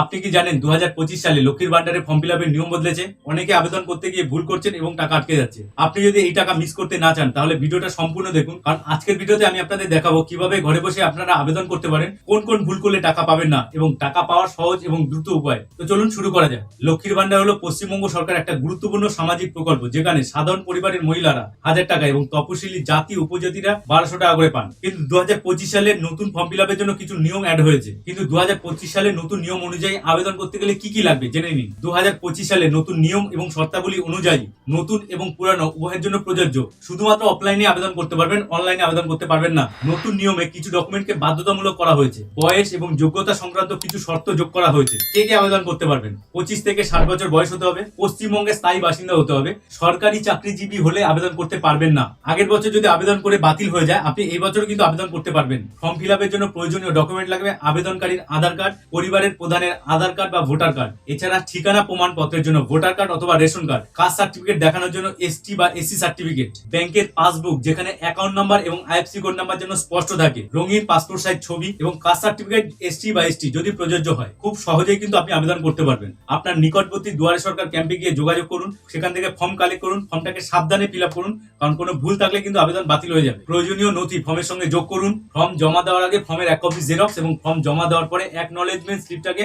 আপনি কি জানেন দু হাজার পঁচিশ সালে লক্ষ্মীর ভান্ডারে ফর্ম ফিল নিয়ম বদলেছে? অনেকে আবেদন করতে গিয়ে ভুল করছেন এবং টাকা আটকে যাচ্ছে। আপনি যদি এই টাকা মিস করতে না চান, তাহলে ভিডিওটা সম্পূর্ণ দেখুন। কারণ আজকের ভিডিওতে আমি আপনাদের দেখাবো কীভাবে ঘরে বসে আপনারা আবেদন করতে পারেন, কোন কোন ভুল করলে টাকা পাবেন না, এবং টাকা পাওয়ার সহজ এবং দ্রুত উপায়। তো চলুন শুরু করা যায় লক্ষ্মীর ভান্ডার হলো পশ্চিমবঙ্গ সরকার একটা গুরুত্বপূর্ণ সামাজিক প্রকল্প, যেখানে সাধারণ পরিবারের মহিলারা হাজার টাকা এবং তপশিলি জাতি উপজাতিরা বারোশো টাকা করে পান। কিন্তু দু হাজার পঁচিশ সালে নতুন ফর্ম ফিল জন্য কিছু নিয়ম অ্যাড হয়েছে। কিন্তু দু হাজার পঁচিশ সালে নতুন নিয়ম অনুযায়ী আবেদন করতে গেলে কি কি লাগবে? জেনে নিন। দু হাজার পঁচিশ সালে নতুন নিয়ম এবং শর্তাবলী অনুযায়ী নতুন এবং পুরানো উভয়ের জন্য প্রযোজ্য। শুধুমাত্র অফলাইনে আবেদন করতে পারবেন অনলাইনে আবেদন করতে পারবেন না। নতুন নিয়মে কিছু ডকুমেন্টকে বাধ্যতামূলক করা হয়েছে। বয়স এবং যোগ্যতা সংক্রান্ত কিছু শর্ত যোগ করা হয়েছে। কে কে আবেদন করতে পারবেন? পঁচিশ থেকে ষাট বছর বয়স হতে হবে পশ্চিমবঙ্গে স্থায়ী বাসিন্দা হতে হবে, সরকারি চাকরিজীবী হলে আবেদন করতে পারবেন না। আগের বছর যদি আবেদন করে বাতিল হয়ে যায়, আপনি এই বছর কিন্তু আবেদন করতে পারবেন। ফর্ম ফিল জন্য প্রয়োজনীয় ডকুমেন্ট লাগবে, আবেদনকারীর আধার কার্ড, পরিবারের প্রধানের আধার কার্ড বা ভোটার কার্ড, এছাড়া ঠিকানা প্রমাণপত্রের জন্য ভোটার কার্ড অথবা রেশন কার্ড, কাস্ট সার্টিফিকেট দেখানোর জন্য এসটি বা এসসি সার্টিফিকেট, ব্যাংকের পাসবুক যেখানে অ্যাকাউন্ট নাম্বার এবং আইএফসি কোড নাম্বার জন্য স্পষ্ট থাকে, রঙিন পাসপোর্ট সাইজ ছবি এবং কাস্ট সার্টিফিকেট এসটি বা এসটি যদি প্রযোজ্য হয়, খুব সহজেই কিন্তু আপনি আবেদন করতে পারবেন। আপনার নিকটবর্তী দুয়ারে সরকার ক্যাম্পে গিয়ে যোগাযোগ করুন, সেখান থেকে ফর্ম কালেক্ট করুন ফর্মটাকে সাবধানে ফিল আপ করুন, কারণ কোনো ভুল থাকলে কিন্তু আবেদন বাতিল হয়ে যাবে। প্রয়োজনীয় নথি ফর্মের সঙ্গে যোগ করুন ফর্ম জমা দেওয়ার আগে ফর্মের এক কপি জেরক্স এবং ফর্ম জমা দেওয়ার পরে অ্যাকনলেজমেন্ট স্লিপটাকে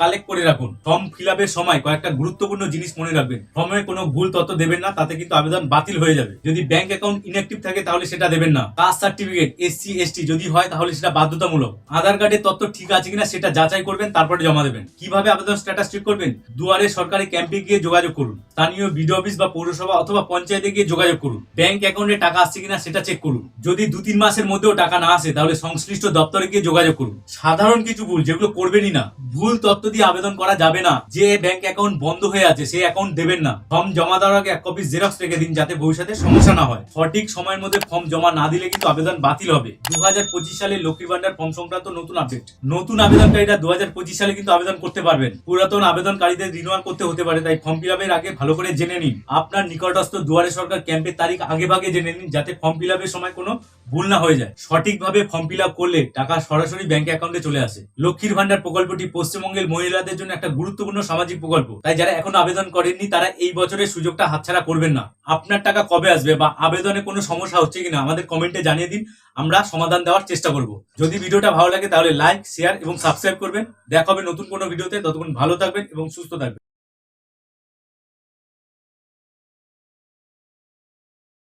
কালেক্ট করে রাখুন। ফর্ম ফিল সময় কয়েকটা গুরুত্বপূর্ণ জিনিস মনে রাখবেন। ফর্মে কোনো ভুল তথ্য দেবেন না, তাতে কিন্তু আবেদন বাতিল হয়ে যাবে। যদি ব্যাংক অ্যাকাউন্ট ইনঅ্যাক্টিভ থাকে, তাহলে সেটা দেবেন না। কাস্ট সার্টিফিকেট এসসি এসটি যদি হয়, তাহলে সেটা বাধ্যতামূলক। আধার কার্ডের তথ্য ঠিক আছে কিনা, সেটা যাচাই করবেন, তারপরে জমা দেবেন। কীভাবে আবেদন স্ট্যাটাস চেক করবেন? দুয়ারে সরকারি ক্যাম্পে গিয়ে যোগাযোগ করুন। স্থানীয় বিডিও অফিস বা পৌরসভা অথবা পঞ্চায়েতে গিয়ে যোগাযোগ করুন। ব্যাংক অ্যাকাউন্টে টাকা আসছে কিনা, সেটা চেক করুন। যদি দু তিন মাসের মধ্যেও টাকা না আসে, তাহলে সংশ্লিষ্ট দপ্তরে গিয়ে যোগাযোগ করুন। সাধারণ কিছু ভুল, যেগুলো করবেনই না। ভুল তথ্য দিয়ে আবেদন করা যাবে না। যে ব্যাংক অ্যাকাউন্ট বন্ধ হয়ে আছে, সেই অ্যাকাউন্ট দেবেন না। ফর্ম জমা দেওয়ার আগে এক কপি জেরক্স রেখে দিন যাতে ভবিষ্যতে সমস্যা না হয়। সঠিক সময়ের মধ্যে ফর্ম জমা না দিলে কিন্তু আবেদন বাতিল হবে। দু সালে লক্ষ্মী ভান্ডার ফর্ম সংক্রান্ত নতুন আপডেট নতুন আবেদনকারীরা দু সালে কিন্তু আবেদন করতে পারবেন। পুরাতন আবেদনকারীদের রিনিউয়াল করতে হতে পারে, তাই ফর্ম ফিল আগে ভালো করে জেনে নিন। আপনার নিকটস্থ দুয়ারে সরকার ক্যাম্পের তারিখ আগে ভাগে জেনে নিন, যাতে ফর্ম ফিল সময় কোনো ভুল না হয়ে যায়। সঠিকভাবে ফর্ম ফিল আপ করলে টাকা সরাসরি ব্যাংক অ্যাকাউন্টে চলে আসে। লক্ষ্মীর ভান্ডার প্রকল্পটি পশ্চিমবঙ্গের মহিলাদের জন্য একটা গুরুত্বপূর্ণ সামাজিক প্রকল্প। তাই যারা এখনও আবেদন করেননি, তারা এই বছরের সুযোগটা হাতছাড়া করবেন না। আপনার টাকা কবে আসবে বা আবেদনে কোনো সমস্যা হচ্ছে কিনা আমাদের কমেন্টে জানিয়ে দিন, আমরা সমাধান দেওয়ার চেষ্টা করব। যদি ভিডিওটা ভালো লাগে তাহলে লাইক শেয়ার এবং সাবস্ক্রাইব করবেন। দেখা হবে নতুন কোনো ভিডিওতে ততক্ষণ ভালো থাকবেন এবং সুস্থ থাকবেন।